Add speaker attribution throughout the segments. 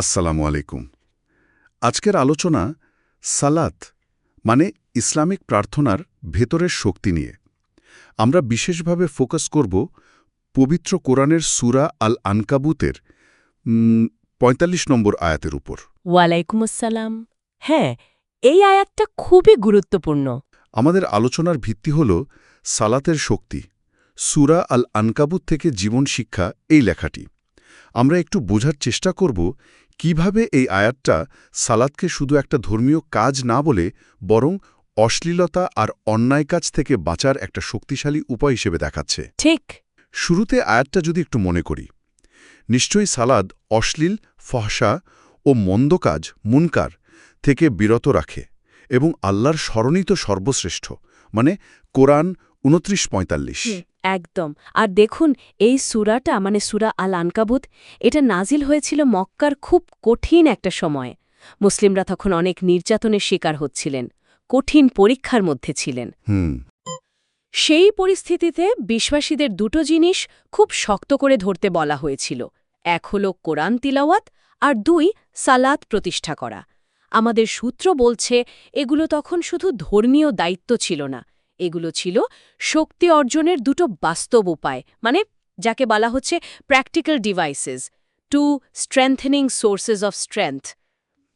Speaker 1: আসসালামু আলাইকুম। আজকের আলোচনা সালাত মানে ইসলামিক প্রার্থনার ভেতরের শক্তি নিয়ে। আমরা বিশেষভাবে ফোকাস করব পবিত্র কোরআনের সুরা আল আনকাবুতের পঁয়তাল্লিশ নম্বর আয়াতের উপর।
Speaker 2: ওয়ালাইকুম আসসালাম। হ্যাঁ এই আয়াতটা খুবই গুরুত্বপূর্ণ।
Speaker 1: আমাদের আলোচনার ভিত্তি হল সালাতের শক্তি। সুরা আল আনকাবুত থেকে জীবন শিক্ষা এই লেখাটি। আমরা একটু বোঝার চেষ্টা করব কীভাবে এই আয়াতটা সালাদকে শুধু একটা ধর্মীয় কাজ না বলে বরং অশ্লীলতা আর অন্যায় কাজ থেকে বাঁচার একটা শক্তিশালী উপায় হিসেবে দেখাচ্ছে।
Speaker 2: ঠিক।
Speaker 1: শুরুতে আয়াতটা যদি একটু মনে করি। নিশ্চয়ই সালাদ অশ্লীল ফহসা ও মন্দ কাজ মুনকার থেকে বিরত রাখে এবং আল্লাহর স্মরণিত সর্বশ্রেষ্ঠ। মানে কোরআন উনত্রিশ পঁয়তাল্লিশ।
Speaker 2: একদম। আর দেখুন এই সুরাটা মানে সুরা আল আনকাবুত এটা নাজিল হয়েছিল মক্কার খুব কঠিন একটা সময়। মুসলিমরা তখন অনেক নির্যাতনের শিকার হচ্ছিলেন কঠিন পরীক্ষার মধ্যে ছিলেন। সেই পরিস্থিতিতে বিশ্বাসীদের দুটো জিনিস খুব শক্ত করে ধরতে বলা হয়েছিল। এক হল কোরআন তিলাওয়াত আর দুই সালাত প্রতিষ্ঠা করা। আমাদের সূত্র বলছে এগুলো তখন শুধু ধর্মীয় দায়িত্ব ছিল না এগুলো ছিল শক্তি অর্জনের দুটো বাস্তব উপায় মানে যাকে বলা হচ্ছে practical devices to strengthening sources of strength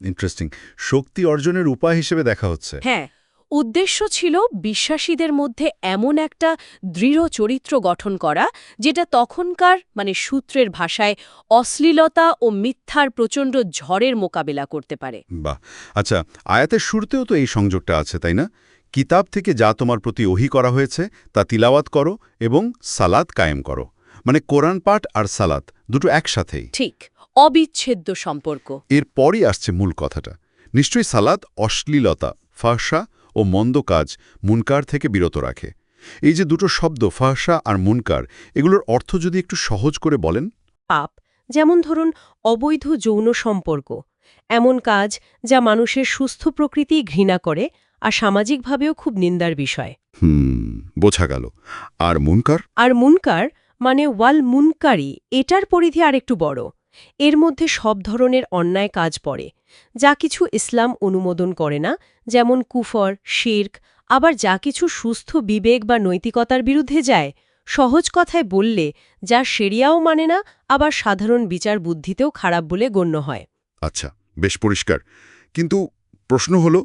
Speaker 1: interesting শক্তি অর্জনের উপায় হিসেবে দেখা হচ্ছে।
Speaker 2: হ্যাঁ উদ্দেশ্য ছিল বিশ্বাসীদের মধ্যে এমন একটা দৃঢ় চরিত্র গঠন করা যেটা তখনকার মানে সূত্রের ভাষায় অশ্লীলতা ও মিথ্যার প্রচণ্ড ঝড়ের মোকাবেলা করতে পারে।
Speaker 1: বাহ! আচ্ছা আয়াতের শুরুতেও তো এই সংযোগটা আছে তাই না? কিতাব থেকে যা তোমার প্রতি ওহি করা হয়েছে তা তিলাওয়াত করো এবং সালাত কায়েম করো। মানে কোরআন পাঠ আর সালাত দুটো একসাথেই।
Speaker 2: ঠিক অবিচ্ছেদ্য সম্পর্ক।
Speaker 1: এর পরই আসছে মূল কথাটা। নিশ্চয়ই সালাদ অশ্লীলতা ফাহসা ও মন্দ কাজ মুনকার থেকে বিরত রাখে। এই যে দুটো শব্দ ফাহসা আর মুনকার এগুলোর অর্থ যদি একটু সহজ করে বলেন?
Speaker 3: পাপ যেমন ধরুন অবৈধ যৌন সম্পর্ক। এমন কাজ যা মানুষের সুস্থ প্রকৃতি ঘৃণা করে আর সামাজিকভাবেও খুব নিন্দার বিষয়।
Speaker 1: হুম বোঝা গেল। আর মুনকার?
Speaker 3: আর মুনকার মানে ওয়াল মুনকারি এটার পরিধি আরেকটু বড়। এর মধ্যে সব ধরনের অন্যায় কাজ পড়ে। যা কিছু ইসলাম অনুমোদন করে না যেমন কুফর শির্ক আবার যা কিছু সুস্থ বিবেক বা নৈতিকতার বিরুদ্ধে যায় সহজ কথায় বললে যা সেরিয়াও মানে না আবার সাধারণ বিচার বুদ্ধিতেও খারাপ বলে গণ্য হয়।
Speaker 1: আচ্ছা বেশ পরিষ্কার। কিন্তু প্রশ্ন হল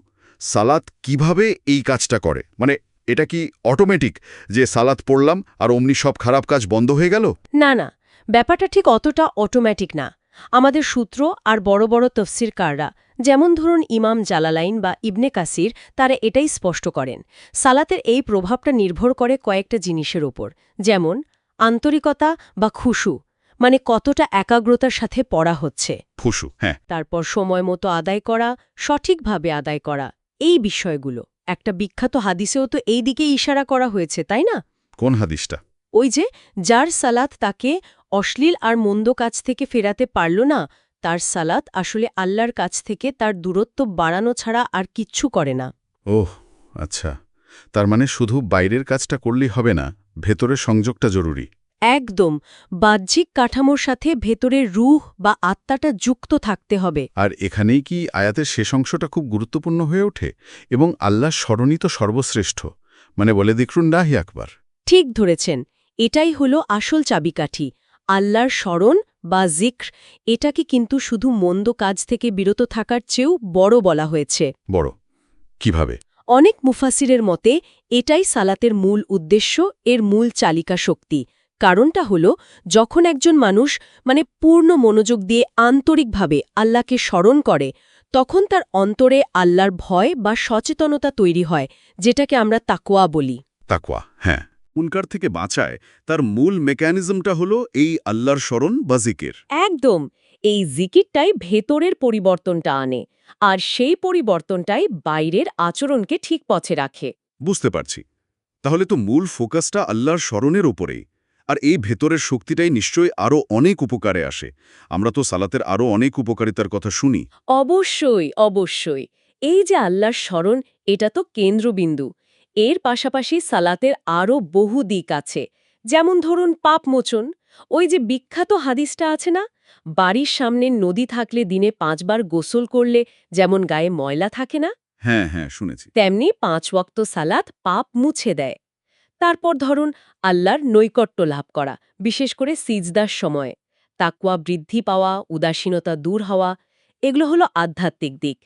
Speaker 1: সালাত কীভাবে এই কাজটা করে? মানে এটা কি অটোমেটিক যে সালাত পড়লাম আর অমনি সব খারাপ কাজ বন্ধ হয়ে গেল?
Speaker 3: না না ব্যাপারটা ঠিক অতটা অটোম্যাটিক না। আমাদের সূত্র আর বড় বড় তফসির কাররা যেমন ধরুন ইমাম জালালাইন বা ইবনে কাসির তারা এটাই স্পষ্ট করেন। সালাতের এই প্রভাবটা নির্ভর করে কয়েকটা জিনিসের ওপর। যেমন আন্তরিকতা বা খুশু মানে কতটা একাগ্রতার সাথে পড়া হচ্ছে।
Speaker 1: ফুসু হ্যাঁ।
Speaker 3: তারপর সময় মতো আদায় করা সঠিকভাবে আদায় করা এই বিষয়গুলো। একটা বিখ্যাত হাদিসেও তো এই দিকে ইশারা করা হয়েছে তাই না?
Speaker 1: কোন হাদিসটা?
Speaker 3: ওই যে যার সালাত তাকে অশ্লীল আর মন্দ কাজ থেকে ফেরাতে পারল না তার সালাত আসলে আল্লাহর কাছ থেকে তার দূরত্ব বাড়ানো ছাড়া আর কিচ্ছু করে না।
Speaker 1: ওহ আচ্ছা। তার মানে শুধু বাইরের কাজটা করলেই হবে না ভেতরের সংযোগটা জরুরি।
Speaker 3: একদম বাহ্যিক কাঠামোর সাথে ভেতরের রুহ বা আত্মাটা যুক্ত থাকতে হবে।
Speaker 1: আর এখানেই কি আয়াতের শেষ অংশটা খুব গুরুত্বপূর্ণ হয়ে ওঠে? এবং আল্লাহ স্মরণিত সর্বশ্রেষ্ঠ। মানে বলে দেখুন ডাহি আকবার।
Speaker 3: ঠিক ধরেছেন। এটাই হলো আসল চাবিকাঠি। আল্লাহর স্মরণ বা জিক্র এটাকে কিন্তু শুধু মন্দ কাজ থেকে বিরত থাকার চেয়েও বড় বলা হয়েছে।
Speaker 1: বড়। কীভাবে?
Speaker 3: অনেক মুফাসিরের মতে এটাই সালাতের মূল উদ্দেশ্য এর মূল চালিকা শক্তি। কারণটা হল যখন একজন মানুষ মানে পূর্ণ মনোযোগ দিয়ে আন্তরিকভাবে আল্লাহকে স্মরণ করে তখন তার অন্তরে আল্লাহর ভয় বা সচেতনতা তৈরি হয় যেটাকে আমরা তাকোয়া বলি।
Speaker 1: তাকোয়া হ্যাঁ। উনকার থেকে বাঁচায় তার মূল মেকানিজমটা হলো এই আল্লাহর স্মরণ বা জিকের।
Speaker 3: একদম এই জিকিরটাই ভেতরের পরিবর্তনটা আনে আর সেই পরিবর্তনটাই বাইরের আচরণকে ঠিক পথে রাখে।
Speaker 1: বুঝতে পারছি। তাহলে তো মূল ফোকাসটা আল্লাহর স্মরণের ওপরেই আর এই ভেতরের শক্তিটাই নিশ্চয়ই আরও অনেক উপকারে আসে। আমরা তো সালাতের আরও অনেক উপকারিতার কথা শুনি।
Speaker 3: অবশ্যই অবশ্যই। এই যে আল্লাহর স্মরণ এটা তো কেন্দ্রবিন্দু। এর পাশাপাশি সালাতের আরও বহু দিক আছে। যেমন ধরুন পাপমোচন ওই যে বিখ্যাত হাদিসটা আছে না? বাড়ির সামনে নদী থাকলে দিনে পাঁচবার গোসল করলে যেমন গায়ে ময়লা থাকে না?
Speaker 1: হ্যাঁ হ্যাঁ শুনেছি।
Speaker 3: তেমনি পাঁচ ওয়াক্ত সালাত পাপ মুছে দেয়। তারপর ধরুন আল্লাহর নৈকট্য লাভ করা বিশেষ করে সিজদার সময়। তাকুয়া বৃদ্ধি পাওয়া উদাসীনতা দূর হওয়া এগুলো হলো আধ্যাত্মিক দিক।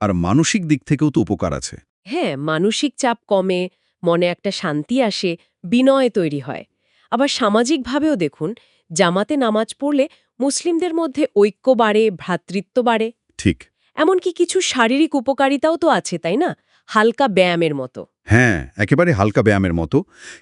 Speaker 1: আর মানসিক দিক থেকেও তো উপকার আছে।
Speaker 3: হ্যাঁ মানসিক চাপ কমে মনে একটা শান্তি আসে বিনয় তৈরি হয়। আবার সামাজিকভাবেও দেখুন জামাতে নামাজ পড়লে মুসলিমদের মধ্যে ঐক্য বাড়ে ভ্রাতৃত্ব বাড়ে।
Speaker 1: ঠিক।
Speaker 3: এমনকি কিছু শারীরিক উপকারিতাও তো আছে তাই না? হালকা ব্যায়ামের মতো।
Speaker 1: হ্যাঁ একেবারে হালকা ব্যায়ামের মতো।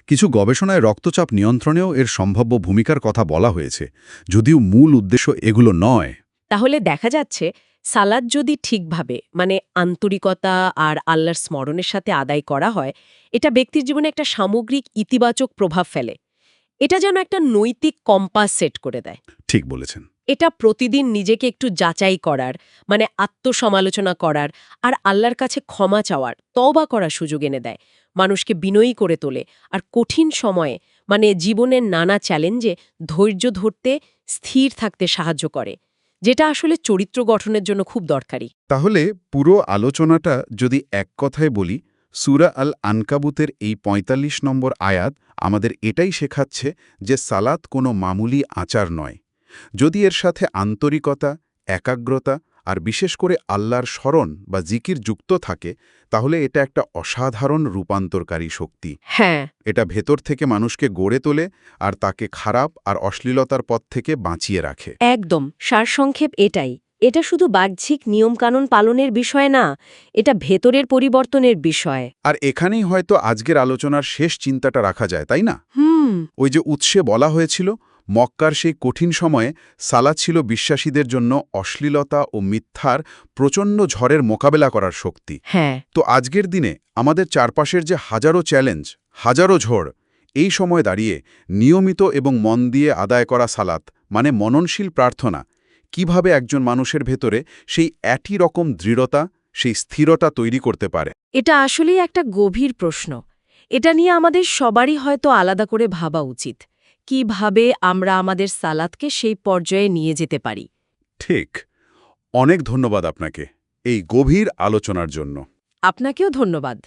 Speaker 1: কিছু গবেষণায় রক্তচাপ নিয়ন্ত্রণেও এর সম্ভাব্য ভূমিকার কথা বলা হয়েছে যদিও মূল উদ্দেশ্য এগুলো নয়।
Speaker 3: তাহলে দেখা যাচ্ছে সালাদ যদি ঠিকভাবে মানে আন্তরিকতা আর আল্লাহর স্মরণের সাথে আদায় করা হয় এটা ব্যক্তির জীবনে একটা সামগ্রিক ইতিবাচক প্রভাব ফেলে। এটা যেন একটা নৈতিক কম্পাস সেট করে দেয়।
Speaker 1: ঠিক বলেছেন।
Speaker 3: এটা প্রতিদিন নিজেকে একটু যাচাই করার মানে আত্মসমালোচনা করার আর আল্লাহর কাছে ক্ষমা চাওয়ার, তওবা করার সুযোগ এনে দেয়। মানুষকে বিনয়ী করে তোলে আর কঠিন সময়ে মানে জীবনের নানা চ্যালেঞ্জে ধৈর্য ধরতে স্থির থাকতে সাহায্য করে, যেটা আসলে চরিত্র গঠনের জন্য খুব দরকারি।
Speaker 1: তাহলে পুরো আলোচনাটা যদি এক কথায় বলি, সুরা আল আনকাবুতের এই ৪৫ নম্বর আয়াত আমাদের এটাই শেখাচ্ছে যে সালাত কোনো মামুলি আচার নয়। যদি এর সাথে আন্তরিকতা একাগ্রতা আর বিশেষ করে আল্লাহর স্মরণ বা জিকির যুক্ত থাকে তাহলে এটা একটা অসাধারণ রূপান্তরকারী শক্তি।
Speaker 3: হ্যাঁ।
Speaker 1: এটা ভেতর থেকে মানুষকে গড়ে তোলে আর তাকে খারাপ আর অশ্লীলতার পথ থেকে বাঁচিয়ে রাখে।
Speaker 3: একদম সারসংক্ষেপ এটাই। এটা শুধু বাহ্যিক নিয়মকানুন পালনের বিষয় না এটা ভেতরের পরিবর্তনের বিষয়।
Speaker 1: আর এখানেই হয়তো আজকের আলোচনার শেষ চিন্তাটা রাখা যায় তাই না?
Speaker 3: হুম।
Speaker 1: ওই যে উৎসে বলা হয়েছিল মক্কার সেই কঠিন সময়ে সালাদ ছিল বিশ্বাসীদের জন্য অশ্লীলতা ও মিথ্যার প্রচণ্ড ঝড়ের মোকাবেলা করার শক্তি।
Speaker 3: হ্যাঁ।
Speaker 1: তো আজকের দিনে আমাদের চারপাশের যে হাজারো চ্যালেঞ্জ হাজারো ঝড় এই সময় দাঁড়িয়ে নিয়মিত এবং মন দিয়ে আদায় করা সালাত মানে মননশীল প্রার্থনা কীভাবে একজন মানুষের ভেতরে সেই একই রকম দৃঢ়তা সেই স্থিরতা তৈরি করতে পারে?
Speaker 3: এটা আসলেই একটা গভীর প্রশ্ন। এটা নিয়ে আমাদের সবারই হয়তো আলাদা করে ভাবা উচিত। কীভাবে আমরা আমাদের সালাদকে সেই পর্যায়ে নিয়ে যেতে পারি।
Speaker 1: ঠিক। অনেক ধন্যবাদ আপনাকে এই গভীর আলোচনার জন্য।
Speaker 3: আপনাকেও ধন্যবাদ।